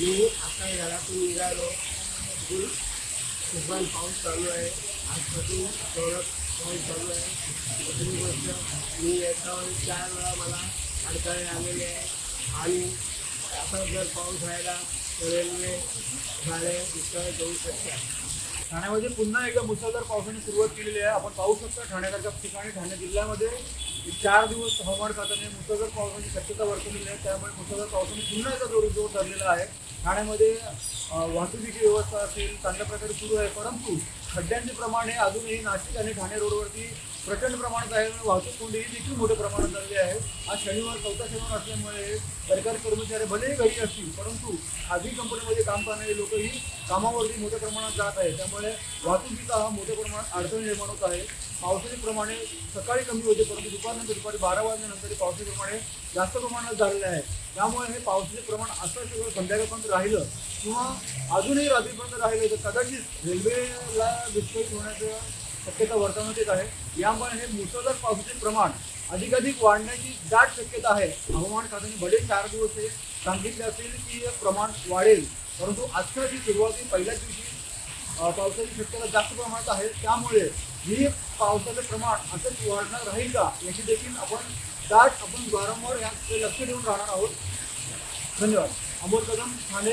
मी आता घरातून निघालो. फुल पाऊस चालू आहे. आजपासून थोडं पाऊस चालू आहे. दुसरी गोष्ट मी याच्यावर चार वेळा मला अडथळे आलेले आहे. आणि असा जर पाऊस राहिला तर रेल्वे गाड्या विस्कळीत जाऊ शकतात. ठाण्यामध्ये पुन्हा एकदा मुसळधार पावसाने सुरुवात केलेली आहे. आपण पाहू शकता ठाण्यासारख्या ठिकाणी ठाणे जिल्ह्यामध्ये चार दिवस हवामान खात्याने मुसळधार पावसाची शक्यता वर्तवलेली आहे त्यामुळे मुसळधार पावसाने पुन्हा एकदा जोर जोर धरलेला आहे. ठाण्यामध्ये वाहतुकीची व्यवस्था असेल चांगल्या प्रकारे सुरू आहे परंतु खड्ड्यांचे प्रमाण हे अजूनही नाशिक आणि ठाणे रोडवरती प्रचंड प्रमाणात आहे. वाहतूक कोंडी ही देखील मोठ्या प्रमाणात झालेली आहे. आज शनिवार चौथा शनिवार असल्यामुळे सरकारी कर्मचारी भलेही घरी असतील परंतु खाजगी कंपनीमध्ये काम करणारे लोकही कामावरती मोठ्या प्रमाणात जात आहे त्यामुळे वाहतुकीचा हा मोठ्या प्रमाणात अडचण निर्माण होत आहे. पावसाळीप्रमाणे सकाळी कमी होते परंतु दुपारनंतर दुपारी बारा वाजल्यानंतर पावसाप्रमाणे जास्त प्रमाणात झालेले आहे. त्यामुळे हे पावसाचे प्रमाण असं सगळं संध्याकाळपर्यंत राहिलं किंवा अजूनही रात्रीपर्यंत राहिलं तर कदाचित रेल्वेला विस्कळीत होण्याचं शक्यता वर्तवण्यात येत आहे. यामुळे हे मुसळधार पावसाचे प्रमाण अधिकाधिक वाढण्याची दाट शक्यता आहे. हवामान खात्याने भले चार दिवस हे सांगितले असेल की हे प्रमाण वाढेल परंतु आजकालची सुरुवाती पहिल्याच दिवशी पावसाची शक्यता जास्त प्रमाणात आहे. त्यामुळे ही पावसाचं प्रमाण असंच वाढणार राहील का याची देखील आपण दाट आपण वारंवार याकडे लक्ष देऊन राहणार आहोत. धन्यवाद. अमोल कदम ठाणे